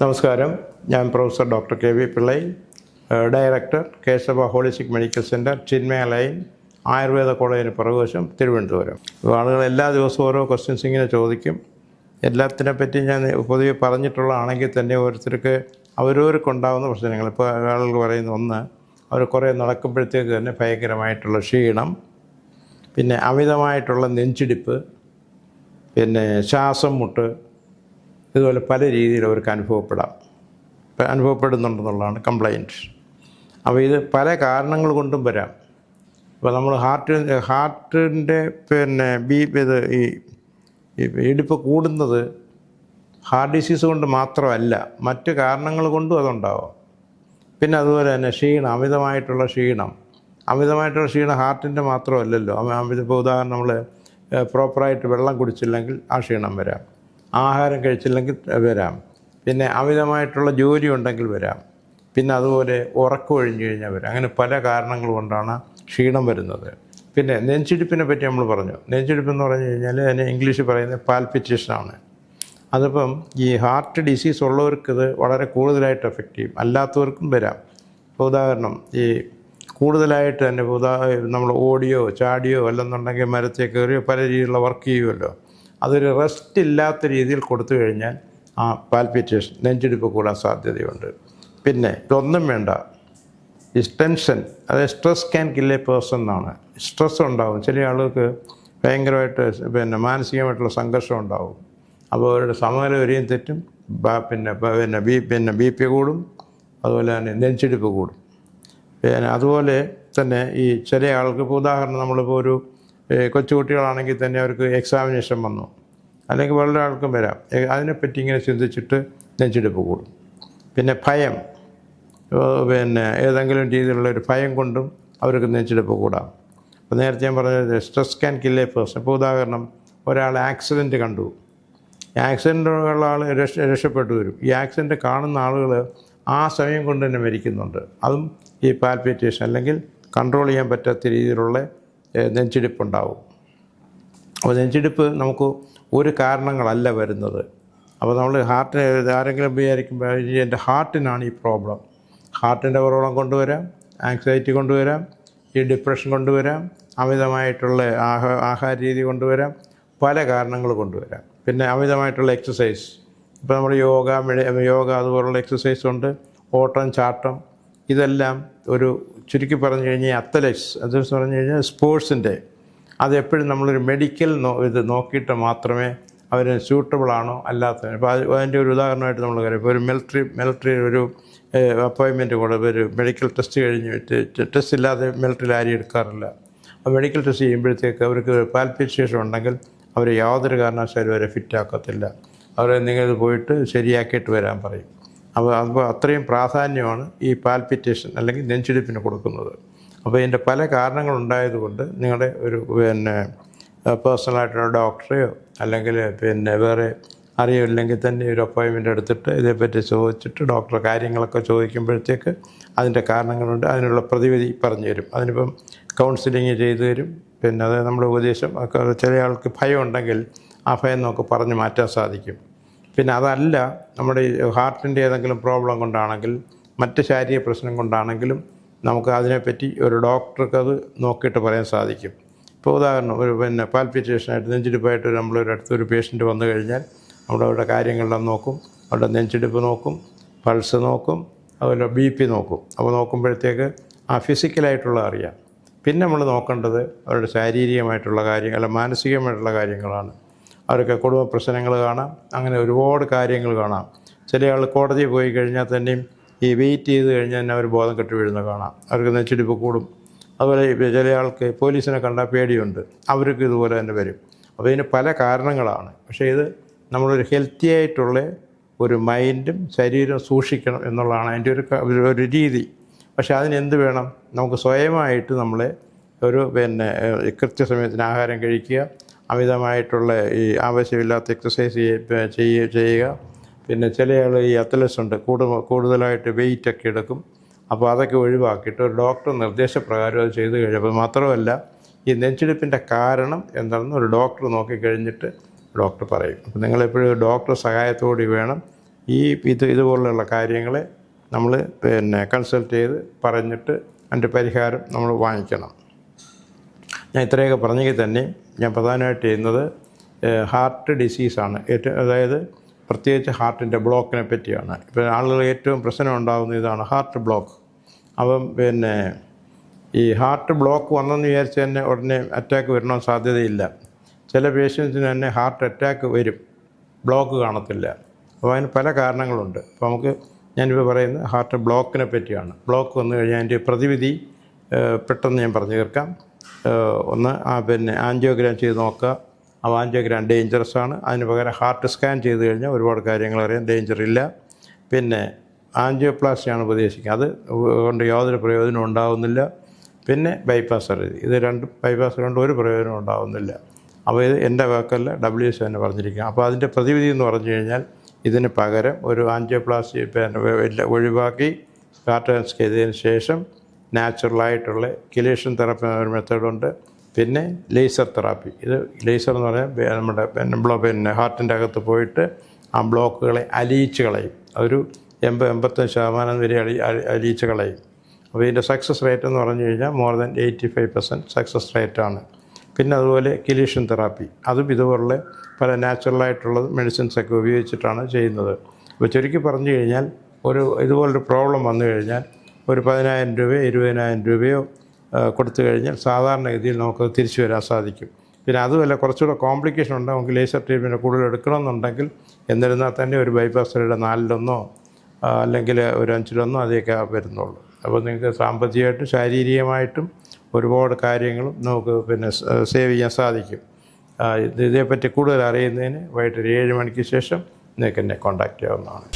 നമസ്കാരം. ഞാൻ professor doctor K V Pillai director Keshava holistic medical centre Chinmaya lane Ayurveda കോളേജിന് പുറകുവശം തിരുവനന്തപുരം. ആളുകൾ എല്ലാ ദിവസവും ഓരോ ക്വസ്റ്റ്യൻസ് ഇങ്ങനെ ചോദിക്കും. എല്ലാത്തിനെ പറ്റി ഞാൻ പൊതുവെ പറഞ്ഞിട്ടുള്ളതാണെങ്കിൽ തന്നെ ഓരോരുത്തർക്ക് അവരവർക്കുണ്ടാകുന്ന പ്രശ്നങ്ങൾ. ഇപ്പോൾ ആളുകൾ പറയുന്ന ഒന്ന് അവർ കുറേ നടക്കുമ്പോഴത്തേക്ക് തന്നെ ഭയങ്കരമായിട്ടുള്ള ക്ഷീണം പിന്നെ അമിതമായിട്ടുള്ള നെഞ്ചിടിപ്പ് പിന്നെ ശ്വാസം മുട്ട് ഇതുപോലെ പല രീതിയിൽ അവർക്ക് അനുഭവപ്പെടാം. അനുഭവപ്പെടുന്നുണ്ടെന്നുള്ളതാണ് കംപ്ലൈന്റ് അപ്പോൾ ഇത് പല കാരണങ്ങൾ കൊണ്ടും വരാം. ഇപ്പോൾ നമ്മൾ ഹാർട്ട് ഹാർട്ടിന്റെ പിന്നെ ബി ഇത് ഈ ഇടിപ്പ് കൂടുന്നത് ഹാർട്ട് ഡിസീസ് കൊണ്ട് മാത്രമല്ല മറ്റ് കാരണങ്ങൾ കൊണ്ടും അതുണ്ടാവാം. പിന്നെ അതുപോലെ തന്നെ ക്ഷീണം അമിതമായിട്ടുള്ള ക്ഷീണം. അമിതമായിട്ടുള്ള ക്ഷീണം ഹാർട്ടിന്റെ മാത്രമല്ലല്ലോ. ഇപ്പോൾ ഉദാഹരണം നമ്മൾ പ്രോപ്പറായിട്ട് വെള്ളം കുടിച്ചില്ലെങ്കിൽ ആ ക്ഷീണം വരാം. ആഹാരം കഴിച്ചില്ലെങ്കിൽ വരാം. പിന്നെ അമിതമായിട്ടുള്ള ജോലി ഉണ്ടെങ്കിൽ വരാം. പിന്നെ അതുപോലെ ഉറക്കം ഒഴിഞ്ഞു കഴിഞ്ഞാൽ വരാം. അങ്ങനെ പല കാരണങ്ങൾ കൊണ്ടാണ് ക്ഷീണം വരുന്നത്. പിന്നെ നെഞ്ചിടിപ്പിനെ പറ്റി നമ്മൾ പറഞ്ഞു. നെഞ്ചിടിപ്പ് എന്ന് പറഞ്ഞു കഴിഞ്ഞാൽ അതിന് ഇംഗ്ലീഷിൽ പറയുന്നത് പാൽപിറ്റേഷനാണ് അതിപ്പം ഈ ഹാർട്ട് ഡിസീസ് ഉള്ളവർക്ക് ഇത് വളരെ കൂടുതലായിട്ട് എഫക്റ്റ് ചെയ്യും. അല്ലാത്തവർക്കും വരാം. ഇപ്പോൾ ഉദാഹരണം ഈ കൂടുതലായിട്ട് തന്നെ ഉദാ നമ്മൾ ഓടിയോ ചാടിയോ അല്ലെന്നുണ്ടെങ്കിൽ മരത്തേ കയറിയോ പല രീതിയിലുള്ള വർക്ക് ചെയ്യുമല്ലോ അതൊരു റെസ്റ്റ് ഇല്ലാത്ത രീതിയിൽ കൊടുത്തു കഴിഞ്ഞാൽ ആ പാൽപിറ്റേഷൻ നെഞ്ചിടിപ്പ് കൂടാൻ സാധ്യതയുണ്ട്. പിന്നെ ഇതൊന്നും വേണ്ട. ഈ ടെൻഷൻ അതായത് stress can kill a person എന്നാണ്. സ്ട്രെസ് ഉണ്ടാവും. ചില ആളുകൾക്ക് ഭയങ്കരമായിട്ട് പിന്നെ മാനസികമായിട്ടുള്ള സംഘർഷം ഉണ്ടാവും. അപ്പോൾ അവരുടെ സമനില വരെയും തെറ്റും പിന്നെ പിന്നെ ബി പിന്നെ ബി പി കൂടും അതുപോലെ തന്നെ നെഞ്ചിടിപ്പ് കൂടും. പിന്നെ അതുപോലെ തന്നെ ഈ ചില ആൾക്ക് ഇപ്പോൾ ഉദാഹരണം നമ്മളിപ്പോൾ ഒരു കൊച്ചുകുട്ടികളാണെങ്കിൽ തന്നെ അവർക്ക് എക്സാമിനേഷൻ വന്നു. അല്ലെങ്കിൽ വേറെ ആൾക്കും വരാം അതിനെപ്പറ്റി ഇങ്ങനെ ചിന്തിച്ചിട്ട് നെഞ്ചെടുപ്പ് കൂടും. പിന്നെ ഭയം. പിന്നെ ഏതെങ്കിലും രീതിയിലുള്ള ഒരു ഭയം കൊണ്ടും അവർക്ക് നെഞ്ചെടുപ്പ് കൂടാം. അപ്പോൾ നേരത്തെ ഞാൻ പറഞ്ഞത് സ്ട്രെസ് ക്യാൻ കില്ലേ പേഴ്സൺ ഇപ്പോൾ ഉദാഹരണം ഒരാൾ ആക്സിഡന്റ് കണ്ടു. ആക്സിഡന്റ് ഉള്ള ആൾ രക്ഷ രക്ഷപ്പെട്ടു വരും. ഈ ആക്സിഡന്റ് കാണുന്ന ആളുകൾ ആ സമയം കൊണ്ട് തന്നെ മരിക്കുന്നുണ്ട്. അതും ഈ പാൽപിറ്റേഷൻ അല്ലെങ്കിൽ കൺട്രോൾ ചെയ്യാൻ പറ്റാത്ത രീതിയിലുള്ള നെഞ്ചിടിപ്പുണ്ടാവും. അപ്പോൾ നെഞ്ചിടിപ്പ് നമുക്ക് ഒരു കാരണങ്ങളല്ല വരുന്നത്. അപ്പോൾ നമ്മൾ ഹാർട്ടിന് ആരെങ്കിലും വിചാരിക്കുമ്പോൾ "ഇനി എന്റെ ഹാർട്ടിനാണ് ഈ പ്രോബ്ലം. ഹാർട്ടിന്റെ പ്രോബ്ലം കൊണ്ടുവരാം ആങ്സൈറ്റി കൊണ്ടുവരാം ഈ ഡിപ്രഷൻ കൊണ്ടുവരാം അമിതമായിട്ടുള്ള ആഹ ആഹാര രീതി കൊണ്ടുവരാം പല കാരണങ്ങൾ കൊണ്ടുവരാം. പിന്നെ അമിതമായിട്ടുള്ള എക്സസൈസ്. ഇപ്പോൾ നമ്മൾ യോഗ യോഗ അതുപോലുള്ള എക്സസൈസ് ഉണ്ട്. ഓട്ടം ചാട്ടം ഇതെല്ലാം ഒരു ചുരുക്കി പറഞ്ഞു കഴിഞ്ഞാൽ അത്ലറ്റ്സ് അത്ലറ്റ്സ് പറഞ്ഞു കഴിഞ്ഞാൽ സ്പോർട്സിന്റെ അതെപ്പോഴും നമ്മളൊരു മെഡിക്കൽ നോ ഇത് നോക്കിയിട്ട് മാത്രമേ അവർ സ്യൂട്ടബിൾ ആണോ അല്ലാത്ത ഇപ്പോൾ അത് അതിന്റെ ഒരു ഉദാഹരണമായിട്ട് നമ്മൾ കാര്യം ഇപ്പോൾ ഒരു മിലിറ്ററി മിലിറ്ററി ഒരു അപ്പോയിൻമെന്റ് കൂടെ ഒരു മെഡിക്കൽ ടെസ്റ്റ് കഴിഞ്ഞ് ടെസ്റ്റ് ഇല്ലാതെ മിലിറ്ററിയിൽ ആരും എടുക്കാറില്ല. അപ്പോൾ മെഡിക്കൽ ടെസ്റ്റ് ചെയ്യുമ്പോഴത്തേക്ക് അവർക്ക് പാൽപിറ്റേഷൻ ഉണ്ടെങ്കിൽ അവർ യാതൊരു കാരണവശാലും അവരെ ഫിറ്റാക്കത്തില്ല അവരെ നിങ്ങൾ പോയിട്ട് ശരിയാക്കിയിട്ട് വരാൻ പറയും. അപ്പോൾ അപ്പോൾ അത്രയും പ്രാധാന്യമാണ് ഈ പാൽപിറ്റേഷൻ അല്ലെങ്കിൽ നെഞ്ചിടിപ്പിന് കൊടുക്കുന്നത്. അപ്പോൾ ഇതിന്റെ പല കാരണങ്ങളുണ്ടായതുകൊണ്ട് നിങ്ങളുടെ ഒരു പിന്നെ പേഴ്സണലായിട്ടുള്ള ഡോക്ടറെയോ അല്ലെങ്കിൽ പിന്നെ വേറെ അറിയില്ലെങ്കിൽ തന്നെ ഒരു അപ്പോയിൻമെന്റ് എടുത്തിട്ട് ഇതേപ്പറ്റി ചോദിച്ചിട്ട് ഡോക്ടർ കാര്യങ്ങളൊക്കെ ചോദിക്കുമ്പോഴത്തേക്ക് അതിന്റെ കാരണങ്ങളുണ്ട്. അതിനുള്ള പ്രതിവിധി പറഞ്ഞു തരും. അതിനിപ്പം കൗൺസിലിങ് ചെയ്തു തരും. പിന്നെ അത് നമ്മുടെ ഉപദേശം ഒക്കെ ചില ആൾക്ക് ഭയം ഉണ്ടെങ്കിൽ ആ ഭയം നമുക്ക് പറഞ്ഞ് മാറ്റാൻ സാധിക്കും. പിന്നെ അതല്ല നമ്മുടെ ഹാർട്ടിന്റെ ഏതെങ്കിലും പ്രോബ്ലം കൊണ്ടാണെങ്കിൽ മറ്റ് ശാരീരിക പ്രശ്നം കൊണ്ടാണെങ്കിലും നമുക്ക് അതിനെപ്പറ്റി ഒരു ഡോക്ടർക്ക് അത് നോക്കിയിട്ട് പറയാൻ സാധിക്കും. ഇപ്പോൾ ഉദാഹരണം ഒരു പിന്നെ പാൽപിറ്റേഷനായിട്ട് നെഞ്ചിടിപ്പായിട്ട് നമ്മളൊരു അടുത്തൊരു പേഷ്യന്റ് വന്നു കഴിഞ്ഞാൽ നമ്മുടെ അവരുടെ കാര്യങ്ങളെല്ലാം നോക്കും. അവരുടെ നെഞ്ചിടിപ്പ് നോക്കും പൾസ് നോക്കും അതുപോലെ ബി പി നോക്കും. അപ്പോൾ നോക്കുമ്പോഴത്തേക്ക് ആ ഫിസിക്കലായിട്ടുള്ള അറിയാം. പിന്നെ നമ്മൾ നോക്കേണ്ടത് അവരുടെ ശാരീരികമായിട്ടുള്ള കാര്യങ്ങൾ അല്ല മാനസികമായിട്ടുള്ള കാര്യങ്ങളാണ്. അവർക്ക് കുടുംബ പ്രശ്നങ്ങൾ കാണാം. അങ്ങനെ ഒരുപാട് കാര്യങ്ങൾ കാണാം. ചില ആൾ കോടതിയിൽ പോയി കഴിഞ്ഞാൽ തന്നെയും ഈ വെയിറ്റ് ചെയ്ത് കഴിഞ്ഞാൽ തന്നെ അവർ ബോധം കെട്ടി വീഴുന്ന കാണാം. അവർക്ക് നെച്ചിടിപ്പ് കൂടും. അതുപോലെ ചില ആൾക്ക് പോലീസിനെ കണ്ടാൽ പേടിയുണ്ട്. അവർക്ക് ഇതുപോലെ തന്നെ വരും. അപ്പോൾ ഇതിന് പല കാരണങ്ങളാണ്. പക്ഷേ ഇത് നമ്മളൊരു ഹെൽത്തി ആയിട്ടുള്ള ഒരു മൈൻഡും ശരീരവും സൂക്ഷിക്കണം എന്നുള്ളതാണ് അതിന്റെ ഒരു ഒരു- രീതി. പക്ഷേ അതിനെന്ത് വേണം? നമുക്ക് സ്വയമായിട്ട് നമ്മളെ ഒരു പിന്നെ കൃത്യസമയത്തിന് ആഹാരം കഴിക്കുക അമിതമായിട്ടുള്ള ഈ ആവശ്യമില്ലാത്ത എക്സസൈസ് ചെയ്യുക ചെയ്യുക. പിന്നെ ചില ആൾ ഈ അത്ലറ്റ്സ് ഉണ്ട്. കൂടുതൽ കൂടുതലായിട്ട് വെയിറ്റ് ഒക്കെ എടുക്കും. അപ്പോൾ അതൊക്കെ ഒഴിവാക്കിയിട്ട് ഒരു ഡോക്ടർ നിർദ്ദേശപ്രകാരം അത് ചെയ്ത് കഴിയുമ്പോൾ മാത്രമല്ല ഈ നെഞ്ചിടിപ്പിന്റെ കാരണം എന്താണെന്ന് ഒരു ഡോക്ടർ നോക്കിക്കഴിഞ്ഞിട്ട് ഡോക്ടർ പറയും. അപ്പോൾ നിങ്ങളെപ്പോഴും ഡോക്ടർ സഹായത്തോടെ വേണം. ഈ ഇത് ഇതുപോലുള്ള കാര്യങ്ങളെ നമ്മൾ പിന്നെ കൺസൾട്ട് ചെയ്ത് പറഞ്ഞിട്ട് അതിന്റെ പരിഹാരം നമ്മൾ വാങ്ങിക്കണം. ഞാൻ ഇത്രയൊക്കെ പറഞ്ഞെങ്കിൽ തന്നെ ഞാൻ പ്രധാനമായിട്ട് ചെയ്യുന്നത് ഹാർട്ട് ഡിസീസാണ് ഏറ്റവും അതായത് പ്രത്യേകിച്ച് ഹാർട്ടിന്റെ ബ്ലോക്കിനെ പറ്റിയാണ്. ഇപ്പോൾ ആളുകൾ ഏറ്റവും പ്രശ്നം ഉണ്ടാകുന്ന ഇതാണ് ഹാർട്ട് ബ്ലോക്ക് അപ്പം പിന്നെ ഈ ഹാർട്ട് ബ്ലോക്ക് വന്നെന്ന് വിചാരിച്ച് തന്നെ ഉടനെ അറ്റാക്ക് വരണോ സാധ്യതയില്ല. ചില പേഷ്യൻസിന് തന്നെ ഹാർട്ട് അറ്റാക്ക് വരും. ബ്ലോക്ക് കാണത്തില്ല. അപ്പോൾ അതിന് പല കാരണങ്ങളുണ്ട്. അപ്പോൾ നമുക്ക് ഞാനിപ്പോൾ പറയുന്നത് ഹാർട്ട് ബ്ലോക്കിനെ പറ്റിയാണ്. ബ്ലോക്ക് വന്നു കഴിഞ്ഞാൽ അതിന്റെ പ്രതിവിധി പെട്ടെന്ന് ഞാൻ പറഞ്ഞു തീർക്കാം. ഒന്ന് ആ പിന്നെ ആൻജിയോഗ്രാം ചെയ്ത് നോക്കുക. ആ ആൻജിയോഗ്രാം ഡേഞ്ചറസ് ആണ്. അതിന് പകരം ഹാർട്ട് സ്കാൻ ചെയ്ത് കഴിഞ്ഞാൽ ഒരുപാട് കാര്യങ്ങൾ അറിയാം. ഡേഞ്ചർ ഇല്ല. പിന്നെ ആൻജിയോപ്ലാസ്റ്റിയാണ് ഉപദേശിക്കുന്നത് അത് കൊണ്ട് യാതൊരു പ്രയോജനം ഉണ്ടാകുന്നില്ല പിന്നെ ബൈപ്പാസ് സർജറി ഇത് രണ്ടും ബൈപ്പാസ് കൊണ്ട് ഒരു പ്രയോജനം ഉണ്ടാകുന്നില്ല അപ്പോൾ ഇത് എന്റെ വാക്കല്ല ഡബ്ല്യു എസ് തന്നെ പറഞ്ഞിരിക്കുക. അപ്പോൾ അതിന്റെ പ്രതിവിധി എന്ന് പറഞ്ഞു കഴിഞ്ഞാൽ ഇതിന് പകരം ഒരു ആൻജിയോപ്ലാസ്റ്റി പിന്നെ ഒഴിവാക്കി കാർട്ടൻസ് ചെയ്തതിന് ശേഷം നാച്ചുറലായിട്ടുള്ള കിലേഷൻ തെറാപ്പി ഒരു മെത്തേഡുണ്ട്. പിന്നെ ലേസർ തെറാപ്പി. ഇത് ലേസർ എന്ന് പറഞ്ഞാൽ നമ്മുടെ ബ്ലോ പിന്നെ ഹാർട്ടിന്റെ അകത്ത് പോയിട്ട് ആ ബ്ലോക്കുകളെ അലിയിച്ച് കളയും. അതൊരു എൺപത് എൺപത്തഞ്ച് ശതമാനം വരെ അലി- അലിയിച്ച് കളയും. അപ്പോൾ ഇതിന്റെ സക്സസ് റേറ്റ് എന്ന് പറഞ്ഞു കഴിഞ്ഞാൽ more than eighty five percent success റേറ്റാണ് പിന്നെ അതുപോലെ കിലീഷൻ തെറാപ്പി. അതും ഇതുപോലുള്ള പല നാച്ചുറലായിട്ടുള്ള മെഡിസിൻസൊക്കെ ഉപയോഗിച്ചിട്ടാണ് ചെയ്യുന്നത്. അപ്പോൾ ചുരുക്കി പറഞ്ഞു കഴിഞ്ഞാൽ ഒരു ഇതുപോലൊരു പ്രോബ്ലം വന്നു കഴിഞ്ഞാൽ ഒരു പതിനായിരം രൂപയോ ഇരുപതിനായിരം രൂപയോ കൊടുത്തു കഴിഞ്ഞാൽ സാധാരണഗതിയിൽ നമുക്കത് തിരിച്ചു വരാൻ സാധിക്കും. പിന്നെ അതുമല്ല കുറച്ചുകൂടെ കോംപ്ലിക്കേഷൻ ഉണ്ട് നമുക്ക് ലേസർ ട്രീറ്റ്മെന്റ് കൂടുതൽ എടുക്കണമെന്നുണ്ടെങ്കിൽ എന്നിരുന്നാൽ തന്നെ ഒരു ബൈപ്പാസ് സർജറിയുടെ നാലിലൊന്നോ അല്ലെങ്കിൽ ഒരു അഞ്ചിലൊന്നോ അതൊക്കെ വരുന്നുള്ളൂ. അപ്പോൾ നിങ്ങൾക്ക് സാമ്പത്തികമായിട്ടും ശാരീരികമായിട്ടും ഒരുപാട് കാര്യങ്ങളും നമുക്ക് പിന്നെ സേവ് ചെയ്യാൻ സാധിക്കും. ഇതേപ്പറ്റി കൂടുതൽ അറിയുന്നതിന് വൈകിട്ട് ഒരു ഏഴ് മണിക്ക് ശേഷം നിങ്ങൾക്ക് എന്നെ കോൺടാക്റ്റ് ചെയ്യാവുന്നതാണ്.